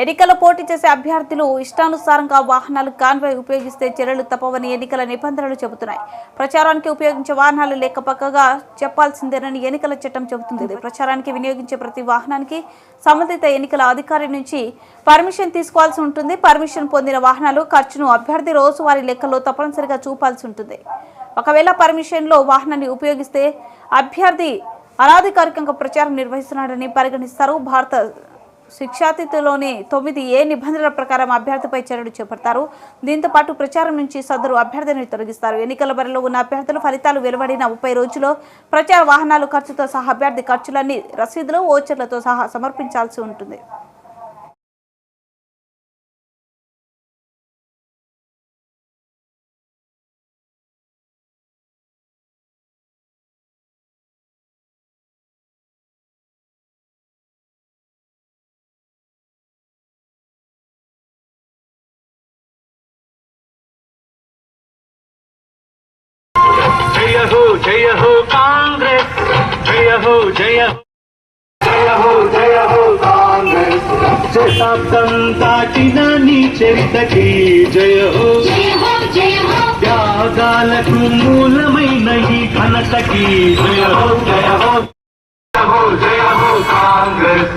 ఎన్నికల్లో పోటీ చేసే అభ్యర్థులు ఇష్టానుసారంగా వాహనాలు కాన్వాయ్ ఉపయోగిస్తే చర్యలు తప్పవని ఎన్నికల నిబంధనలు చెబుతున్నాయి. ప్రచారానికి ఉపయోగించే వాహనాలు లేక పక్కగా చెప్పాల్సిందేనని ఎన్నికల చట్టం చెబుతుంది. ప్రచారానికి వినియోగించే ప్రతి వాహనానికి సంబంధిత ఎన్నికల అధికారి నుంచి పర్మిషన్ తీసుకోవాల్సి ఉంటుంది. పర్మిషన్ పొందిన వాహనాలు ఖర్చును అభ్యర్థి రోజువారీ లెక్కలో తప్పనిసరిగా చూపాల్సి ఉంటుంది. ఒకవేళ పర్మిషన్లో వాహనాన్ని ఉపయోగిస్తే అభ్యర్థి అనాధికారికంగా ప్రచారం నిర్వహిస్తున్నాడని పరిగణిస్తారు భారత శిక్షాతిథిలోని తొమ్మిది ఏ నిబంధనల ప్రకారం అభ్యర్థిపై చర్యలు చేపడతారు. దీంతో పాటు ప్రచారం నుంచి సదరు అభ్యర్థిని తొలగిస్తారు. ఎన్నికల బరిలో ఉన్న అభ్యర్థులు ఫలితాలు వెలువడిన ముప్పై రోజుల్లో ప్రచార వాహనాలు ఖర్చుతో సహా అభ్యర్థి ఖర్చులన్నీ రసీదులు ఓచర్లతో సహా సమర్పించాల్సి ఉంటుంది. జయ హో జయ హో కాంగ్రెస్ జయ హో జయ జయ హో జయ హో కాంగ్రెస్. శతాబ్దం దాటిన నీ చరితకి జయ హో త్యాగాలకు మూలమైన ఈ ఘనతకి జయ హో జయ హో జయ హో కాంగ్రెస్.